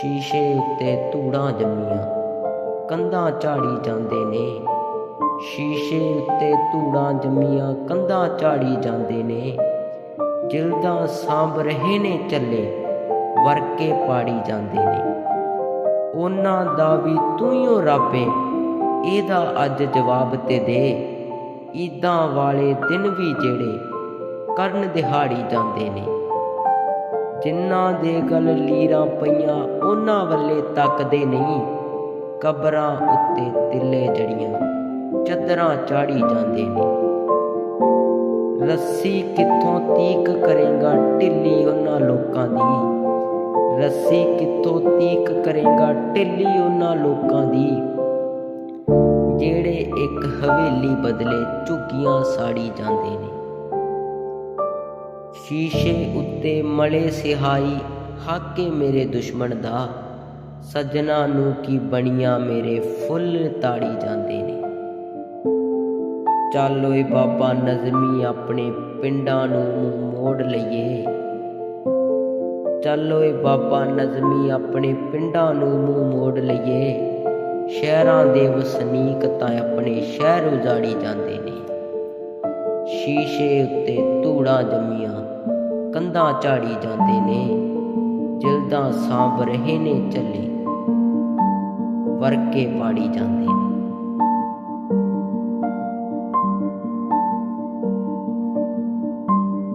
ਸ਼ੀਸ਼ੇ ਉੱਤੇ ਧੂੜਾਂ ਜੰਮੀਆਂ, ਕੰਧਾਂ ਝਾੜੀ ਜਾਂਦੇ ਨੇ। ਸ਼ੀਸ਼ੇ ਉੱਤੇ ਧੂੜਾਂ ਜੰਮੀਆਂ, ਕੰਧਾਂ ਝਾੜੀ ਜਾਂਦੇ ਨੇ। ਜਿਲਦਾਂ ਸਾਂਭ ਰਹੇ ਨੇ ਚੱਲੇ, ਵਰਕੇ ਪਾੜੀ ਜਾਂਦੇ ਨੇ। ਉਹਨਾਂ ਦਾ ਵੀ ਤੂੰ ਹੀ ਓ ਰੱਬ ਏ, ਇਹਦਾ ਅੱਜ ਜਵਾਬ ਤੇ ਦੇ। ਈਦਾਂ ਵਾਲੇ ਦਿਨ ਵੀ ਜਿਹੜੇ ਕਰਨ ਦਿਹਾੜੀ ਜਾਂਦੇ ਨੇ। ਜਿਨ੍ਹਾਂ ਦੇ ਗਲ ਲੀਰਾਂ ਪਈਆਂ, ਉਹਨਾਂ ਵੱਲੇ ਤੱਕਦੇ ਨਹੀਂ। ਕਬਰਾਂ ਉੱਤੇ ਤਿੱਲੇ ਜੜੀਆਂ, ਚੱਦਰਾਂ ਚਾੜੀ ਜਾਂਦੇ ਨੇ। ਰੱਸੀ ਕਿੱਥੋਂ ਤੀਕ ਕਰੇਗਾ ਢਿੱਲੀ ਉਹਨਾਂ ਲੋਕਾਂ ਦੀ। ਰੱਸੀ ਕਿੱਥੋਂ ਤੀਕ ਕਰੇਗਾ ਢਿੱਲੀ ਉਹਨਾਂ ਲੋਕਾਂ ਦੀ। ਜਿਹੜੇ ਇੱਕ ਹਵੇਲੀ ਬਦਲੇ ਝੁੱਗੀਆਂ ਸਾੜੀ ਜਾਂਦੇ ਨੇ। ਸ਼ੀਸ਼ੇ ਉੱਤੇ ਮਲੇ ਸਿਹਾਈ, ਹਾਕੇ ਮੇਰੇ ਦੁਸ਼ਮਣ ਦਾ। ਸੱਜਣਾ ਨੂੰ ਕੀ ਬਣੀਆਂ ਮੇਰੇ ਫੁੱਲ ਤਾੜੀ ਜਾਂਦੇ ਨੇ। ਚੱਲ ਓਏ ਬਾਬਾ ਨਜ਼ਮੀ, ਆਪਣੇ ਪਿੰਡਾਂ ਨੂੰ ਮੂੰਹ ਮੋੜ ਲਈਏ। ਚੱਲ ਓਏ ਬਾਬਾ ਨਜ਼ਮੀ, ਆਪਣੇ ਪਿੰਡਾਂ ਨੂੰ ਮੂੰਹ ਮੋੜ ਲਈਏ। ਸ਼ਹਿਰਾਂ ਦੇ ਵਸਨੀਕ ਤਾਂ ਆਪਣੇ ਸ਼ਹਿਰ ਉਜਾੜੀ ਜਾਂਦੇ ਨੇ। ਸ਼ੀਸ਼ੇ ਉੱਤੇ ਧੂੜਾਂ ਜੰਮੀਆਂ ਕੰਧਾਂ ਝਾੜੀ ਜਾਂਦੇ ਨੇ ਜਿਲਦਾਂ ਸਾਂਭ ਰਹੇ ਨੇ ਚੱਲੇ। ਵਰਕੇ ਪਾੜੀ ਜਾਂਦੇ